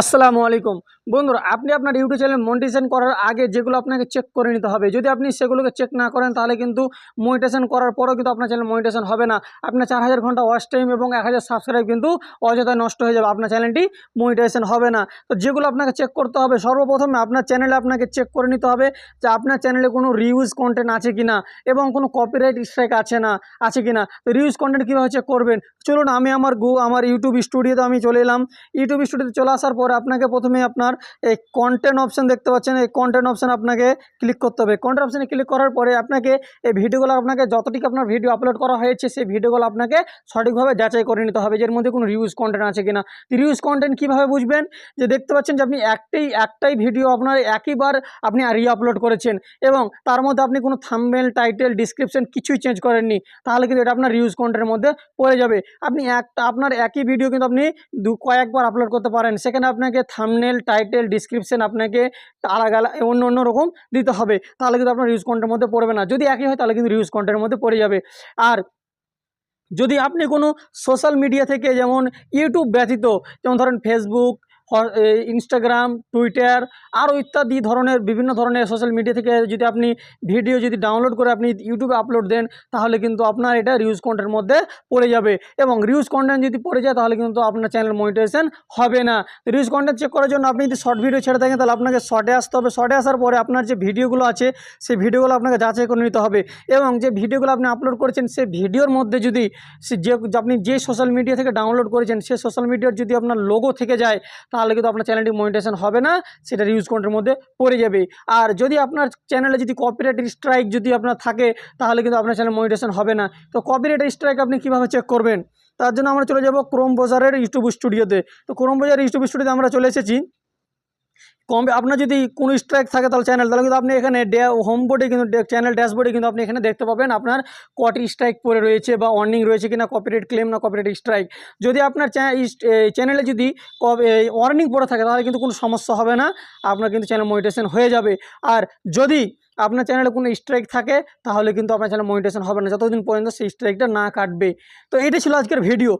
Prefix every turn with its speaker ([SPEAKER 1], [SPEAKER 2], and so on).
[SPEAKER 1] আসসালামু আলাইকুম। বন্ধুরা, আপনি আপনার ইউটিউব চ্যানেল মনিটাইজেশন করার আগে যেগুলো আপনাকে চেক করে নিতে হবে, যদি আপনি সেগুলোকে চেক না করেন, তাহলে কিন্তু মনিটাইজেশন করার পরেও কিন্তু আপনার চ্যানেল মনিটাইজেশন হবে না। আপনার চার হাজার ঘণ্টা ওয়াচ টাইম এবং এক হাজার সাবস্ক্রাইব কিন্তু অযথায় নষ্ট হয়ে যাবে, আপনার চ্যানেলটি মনিটাইজেশন হবে না। তো যেগুলো আপনাকে চেক করতে হবে, সর্বপ্রথমে আপনার চ্যানেলে আপনাকে চেক করে নিতে হবে যে আপনার চ্যানেলে কোনো রিউজ কন্টেন্ট আছে কি না এবং কোনো কপিরাইট স্ট্রাইক আছে না, আছে কিনা। তো রিউজ কন্টেন্ট কীভাবে চেক করবেন? চলুন, আমি আমার গু, আমার ইউটিউব স্টুডিওতে আমি চলে এলাম। ইউটিউব স্টুডিওতে চলে আসার পরে আপনাকে প্রথমে আপনার এই কন্টেন্ট অপশান দেখতে পাচ্ছেন। এই কন্টেন্ট অপশান আপনাকে ক্লিক করতে হবে। কন্টেন্ট অপশানে ক্লিক করার পরে আপনাকে এই ভিডিওগুলো আপনাকে যতটুকু আপনার ভিডিও আপলোড করা হয়েছে, সেই ভিডিওগুলো আপনাকে সঠিকভাবে যাচাই করে নিতে হবে এর মধ্যে কোনো রিউজ কন্টেন্ট আছে কিনা। রিউজ কন্টেন্ট কীভাবে বুঝবেন? যে দেখতে পাচ্ছেন যে আপনি একটাই একটাই ভিডিও আপনার একইবার আপনি রি আপলোড করেছেন এবং তার মধ্যে আপনি কোনো থাম্বেল টাইটেল ডিসক্রিপশন কিছুই চেঞ্জ করেননি, তাহলে কিন্তু এটা আপনার রিউজ কন্টেন্টের মধ্যে পড়ে যাবে। আপনি একটা, আপনার একই ভিডিও কিন্তু আপনি দু, কয়েকবার আপলোড করতে পারেন। সেখানে আপনাকে থামনেল টাইটেল ডিসক্রিপশান আপনাকে আলাদা অন্য অন্য রকম দিতে হবে। তাহলে কিন্তু আপনার রিউজ কন্টেন্টের মধ্যে পড়বে না। যদি একই হয় তাহলে কিন্তু রিউজ কন্টেন্টের মধ্যে পড়ে যাবে। আর যদি আপনি কোনো সোশ্যাল মিডিয়া থেকে যেমন ইউটিউব ব্যতীত, যেমন ধরেন ফেসবুক ইনস্টাগ্রাম টুইটার আরও ইত্যাদি ধরনের, বিভিন্ন ধরনের সোশ্যাল মিডিয়া থেকে যদি আপনি ভিডিও যদি ডাউনলোড করে আপনি ইউটিউবে আপলোড দেন, তাহলে কিন্তু আপনার এটা রিউজ কন্টেন্টের মধ্যে পড়ে যাবে। এবং রিউজ কন্টেন্ট যদি পড়ে যায়, তাহলে কিন্তু আপনার চ্যানেল মনিটাইজেশন হবে না। রিউজ কন্টেন্ট চেক করার জন্য আপনি যদি শর্ট ভিডিও ছেড়ে থাকেন, তাহলে আপনাকে শর্টে আসতে হবে। শর্টে আসার পরে আপনার যে ভিডিওগুলো আছে, সেই ভিডিওগুলো আপনাকে যাচাই করে নিতে হবে। এবং যে ভিডিওগুলো আপনি আপলোড করেছেন, সেই ভিডিওর মধ্যে যদি যে, আপনি যে সোশ্যাল মিডিয়া থেকে ডাউনলোড করেছেন, সেই সোশ্যাল মিডিয়ার যদি আপনার লোগো থেকে যায় তাহলে কিন্তু আপনার চ্যানেলটি মনিটাইজেশন হবে না সেটা রিউজ কন্টের মধ্যে পড়ে যাবে। আর যদি আপনার চ্যানেলে যদি কপিরাইট স্ট্রাইক যদি আপনার থাকে, তাহলে কিন্তু আপনার চ্যানেল মনিটাইজেশন হবে না। তো কপিরাইট স্ট্রাইক আপনি কীভাবে চেক করবেন? তার জন্য আমরা চলে যাব ক্রোম বাজারের ইউটিউব স্টুডিওতে তো। ক্রোম বাজারের ইউটিউব স্টুডিওতে আমরা চলে এসেছি। কম আপনার যদি কোনো স্ট্রাইক থাকে তাহলে চ্যানেল তাহলে কিন্তু আপনি এখানে হোম বোর্ডে কিন্তু চ্যানেল ড্যাশবোর্ডে কিন্তু আপনি এখানে দেখতে পাবেন আপনার কটি স্ট্রাইক পরে রয়েছে বা ওয়ার্নিং রয়েছে কিনা কপিরাইট ক্লেম না কপিরাইট স্ট্রাইক যদি আপনার চ্যানেলে যদি ওয়ার্নিং পড়ে থাকে তাহলে কিন্তু কোনো সমস্যা হবে না, আপনার কিন্তু চ্যানেল মনিটেশন হয়ে যাবে। আর যদি আপনার চ্যানেলে কোনো স্ট্রাইক থাকে, তাহলে কিন্তু আপনার চ্যানেল মনিটেশন হবে না, যতদিন পর্যন্ত সেই স্ট্রাইকটা না কাটবে। তো এটা ছিল আজকের ভিডিও